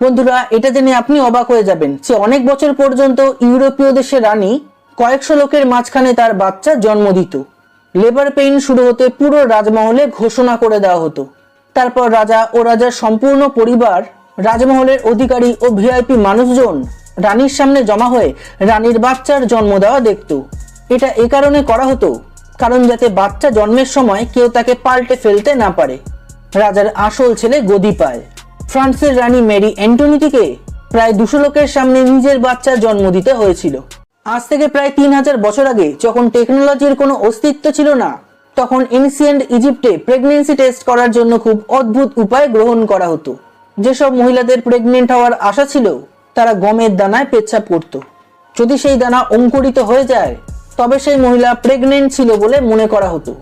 বন্ধুরা, এটা জেনে আপনি অবাক হয়ে যাবেন যে অনেক বছর পর্যন্ত ইউরোপীয় দেশের রানী কয়েকশো লোকের মাঝখানে তার বাচ্চা জন্ম দিত। লেবার পেইন শুরু হতে পুরো রাজমহলে ঘোষণা করে দেওয়া হতো। তারপর রাজা ও রাজার সম্পূর্ণ পরিবার, রাজমহলের অধিকারী ও ভিআইপি মানুষজন রানীর সামনে জমা হয়ে রানীর বাচ্চার জন্ম দেওয়া দেখত। এটা এ কারণে করা হতো কারণ যাতে বাচ্চা জন্মের সময় কেউ তাকে পাল্টে ফেলতে না পারে। রাজার আসল ছেলে গদি পায়। ফ্রান্সের রানী মেরি অ্যান্টনিটিকে প্রায় দুশো লোকের সামনে নিজের বাচ্চার জন্ম দিতে হয়েছিল। আজ থেকে প্রায় তিন হাজার বছর আগে যখন টেকনোলজির কোনো অস্তিত্ব ছিল না, তখন এনসিয়েন্ট ইজিপ্টে প্রেগনেন্সি টেস্ট করার জন্য খুব অদ্ভুত উপায় গ্রহণ করা হতো। যেসব মহিলাদের প্রেগনেন্ট হওয়ার আশা ছিল, তারা গমের দানায় পেচ্ছাপ করত। যদি সেই দানা অঙ্কুরিত হয়ে যায়, তবে সেই মহিলা প্রেগনেন্ট ছিল বলে মনে করা হতো।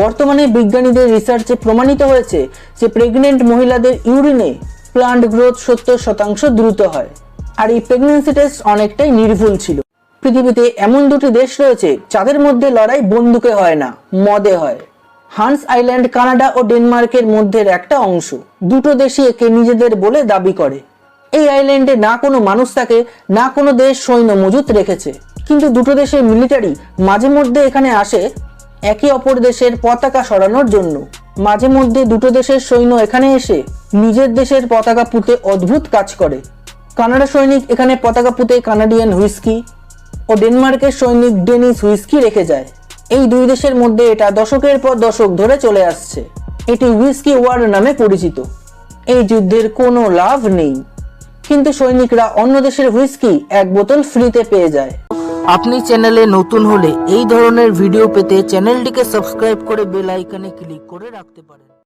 বর্তমানে বিজ্ঞানীদের রিসার্চে প্রমাণিত হয়েছে যে প্রেগনেন্ট মহিলাদের ইউরিনে প্লান্ট গ্রোথ সত্তর শতাংশ দ্রুত হয়। আর এই প্রেগনেন্সি টেস্ট অনেকটাই নির্ভুল ছিল। পৃথিবীতে এমন দুটি দেশ রয়েছে যাদের মধ্যে লড়াই বন্দুকে হয় না, মদে হয়। হান্স আইল্যান্ড, কানাডা ও ডেনমার্কের মধ্যের একটা অংশ। দুটো দেশই একে নিজেদের বলে দাবি করে। এই আইল্যান্ডে না কোনো মানুষ থাকে, না কোনো দেশ সৈন্য মজুত রেখেছে। কিন্তু দুটো দেশের মিলিটারি মাঝে মধ্যে এখানে আসে একে অপর দেশের পতাকা সরানোর জন্য। মাঝে মধ্যে দুটো দেশের সৈন্য এখানে এসে নিজের দেশের পতাকা পুঁতে অদ্ভুত কাজ করে। কানাডা সৈনিক এখানে পতাকা পুঁতে কানাডিয়ান হুইস্কি ও ডেনমার্কের সৈনিক ডেনিস হুইস্কি রেখে যায়। এই দুই দেশের মধ্যে এটা দশকের পর দশক ধরে চলে আসছে। এটি হুইস্কি ওয়ার নামে পরিচিত। এই যুদ্ধের কোনো লাভ নেই। কিন্তু সৈনিকরা অন্য দেশের হুইস্কি এক বোতল ফ্রিতে পেয়ে যায়। আপনি চ্যানেলে নতুন হলে এই ধরনের ভিডিও পেতে চ্যানেলটিকে সাবস্ক্রাইব করে বেল আইকনে ক্লিক করে রাখতে পারেন।